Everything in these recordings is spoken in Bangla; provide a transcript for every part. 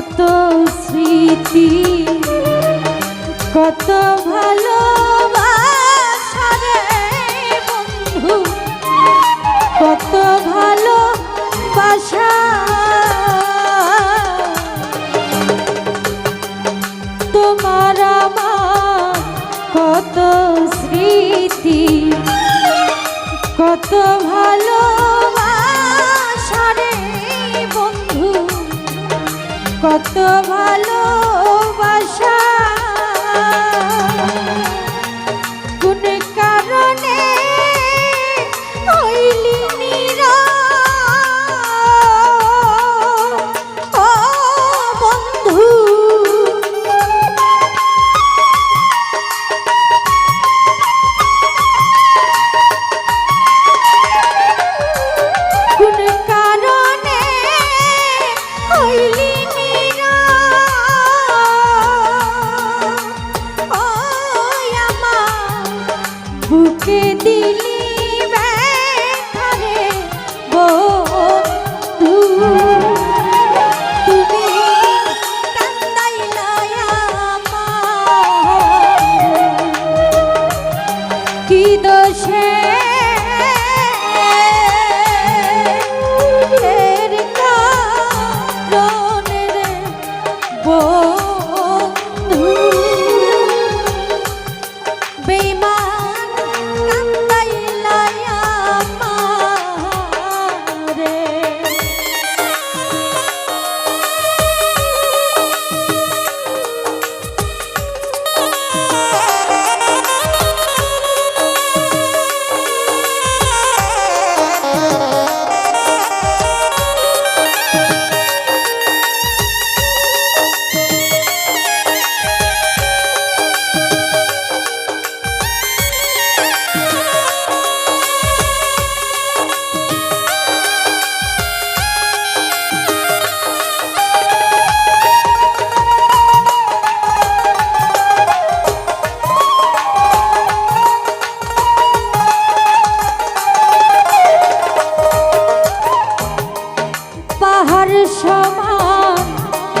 কত স্মৃতি কত ভালো বন্ধু কত ভালো বাসা তোমার কত স্মৃতি কত ভালো কত ভালো পাহাড় সমান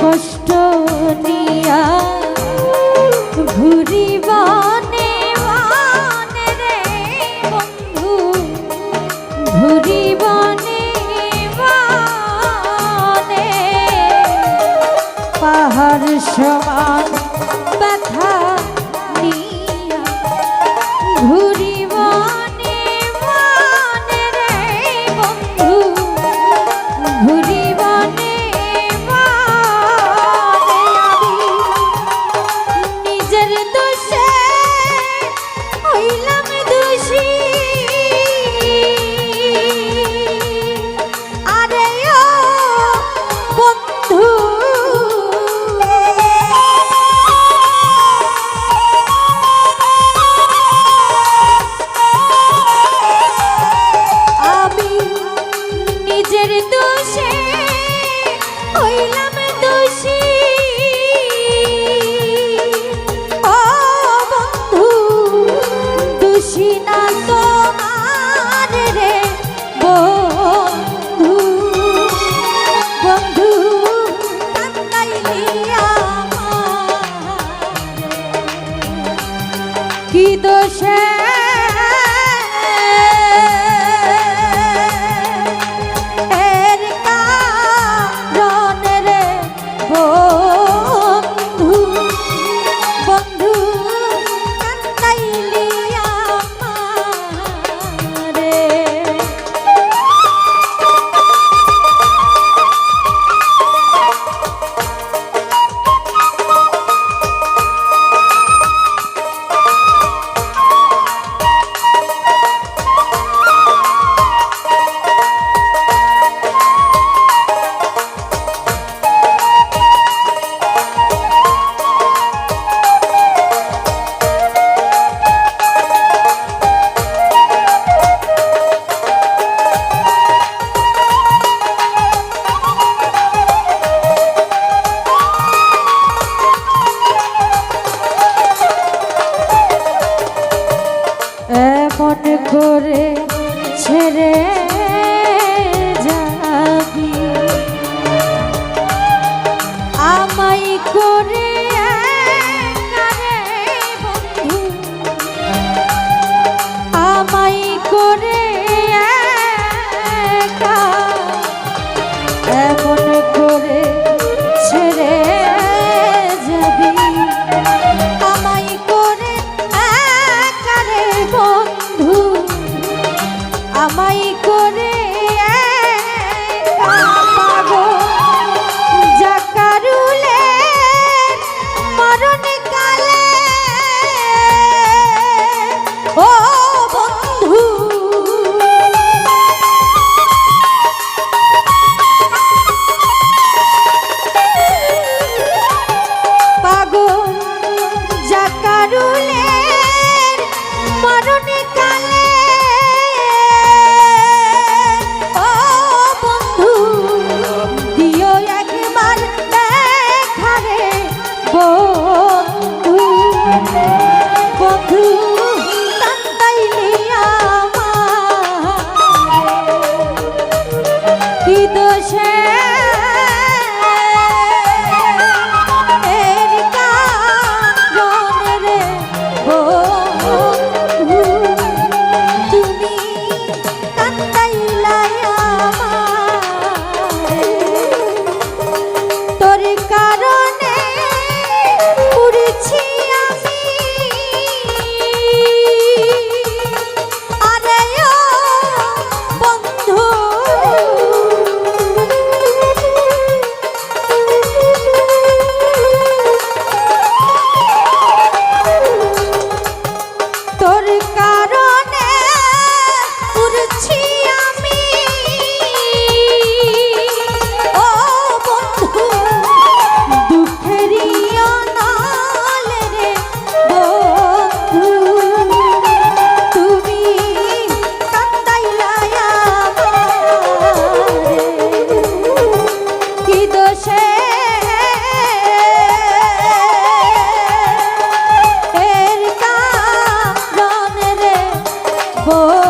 কষ্ট নিয়া ঘুরি বানে বানে রে বন্ধু ঘুরি বানে বানে। পাহাড় সমান amor.